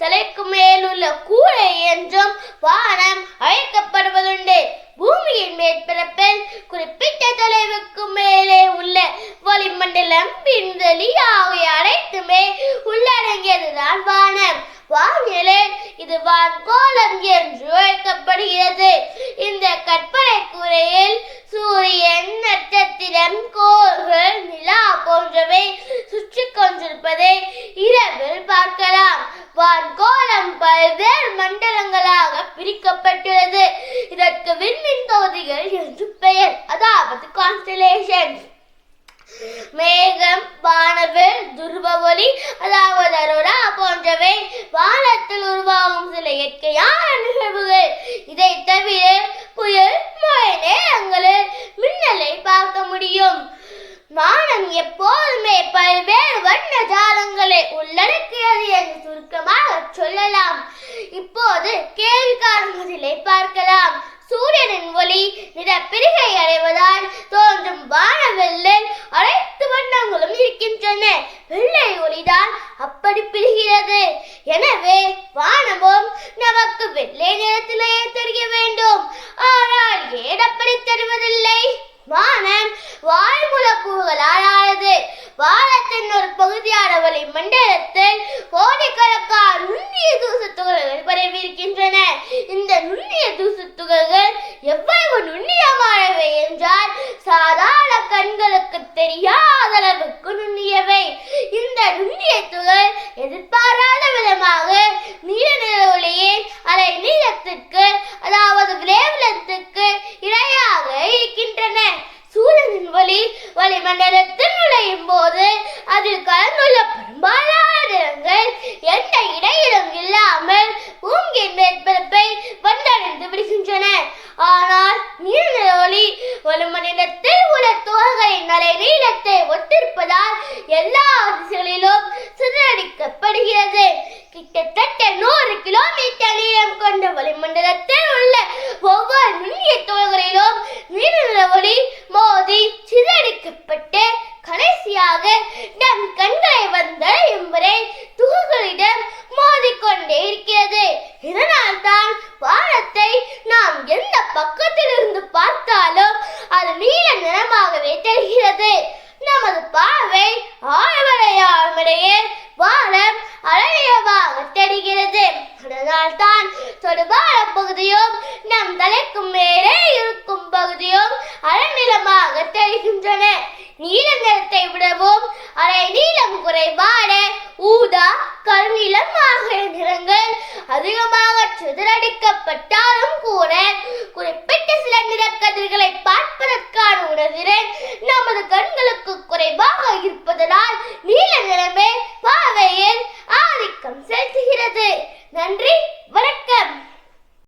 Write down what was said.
தலைக்கு மேலுள்ள கூரை என்றும் வானம் அழைக்கப்படுவதுண்டு. பூமியின் மேற்பரப்பில் குறிப்பிட்ட தொலைவுக்கு மேலே உள்ள வளிமண்டலம் விண்வெளி ஆகிய அனைத்துமே உள்ளடங்கியதுதான் வானம். வானிலை இது வான்கோளம் என்று அழைக்கப்படுகிறது. இந்த கட்ட கூரையில் சூரியன் நட்சத்திரம் கோள்கள் நிலா போன்றவை சுற்றி கொண்டிருப்பதை இரவில் பார்க்கலாம் வான்கோளம் பல்வேறு மண்டலங்களாக பிரிக்கப்பட்டுள்ளது. இதற்கு விண்மீன் தொகுதிகள் என்று பெயர். அதாவது கான்ஸ்டலேஷன் மேகம் வானவில் துருவ ஒளி அதாவது அரோரா போன்றவை வானத்தில் உருவாகும் சில இயற்கையான நிகழ்வுகள். இதை தவிர புயல் மழை நேரங்களில் மின்னலை பார்க்க முடியும். வானம் எப்போதுமே பல்வேறு வண்ண ஜாலங்களை உள்ளடக்கியது சொல்லலாம். இப்போது கேள்விக்கான பதிலை பார்க்கலாம். சூரியனின் ஒளி நிறப்பிரிகை அடைவதால் தோன்றும் வானவெல்லில் அனைத்து வண்ணங்களும் இருக்கின்றன. வெள்ளை ஒளிதான் அப்படி பிரிகிறது. எனவே வானமும் நமக்கு வெள்ளை நிறத்திலேயே தெரிய வேண்டும். ஆனால் ஏன் அப்படி தெரிவதில்லை? வானம் வாய்மூலக்கூறுகளால் வாரத்தின் ஒரு பகுதியான வழி மண்டலத்தில் கோடிக்கணக்கான நுண்ணிய தூசு துகள்கள் பரவி இருக்கின்றன. இந்த நுண்ணிய தூசு துகள்கள் எவ்வளவு நுண்ணியமானவை என்றால் சாதாரண கண்களுக்கு தெரியாத அளவுக்கு நுண்ணியவை. இந்த நுண்ணிய துகள் எதிர்பாராத விதமாக நீல நிற ஒளியின் அலை நீளத்திற்கு அதாவது வேவ்லென்த்துக்கு இணையாக இருக்கின்றன. சூரியனின் ஒளி வளிமண்டலத்தில் நுழையும் போது அதில் கலந்துள்ள பெரும்பாலான எந்த இடையிலும் இல்லாமல் பூமியின் மேற்பரப்பை வந்தடைந்து விடுகின்றன. ஆனால் நீல ஒரு மணி நேரத்தில் உள்ள துகள்களின் அலை நீளத்தை ஒத்திருப்பதால் எல்லா திசைகளிலும் சிதறடிக்கப்படுகிறது. கிட்டத்தட்ட நூறு கிலோமீட்டர் நீளம் கொண்ட வளிமண்டலத்தில் உள்ள ஒவ்வொரு நுண்ணிய துகள்களிலும் நிறமாகவே நமது பார்வை ஆழ்வரையாமடையே வானம் அழகியவாக தெரிகிறது. அதனால் தான் தொடுவான பகுதியும் நம் தலைக்கு மேலே இருக்கும் பகுதியும் அரைநிலமாக தெரிகின்றன. நீல நிறத்தை விடவும் அரை நீளம் குறைபாட ஊதா கருநிலம் ஆகிய நிறங்கள் அதிகமாக சிதறடிக்கப்பட்டாலும் கூட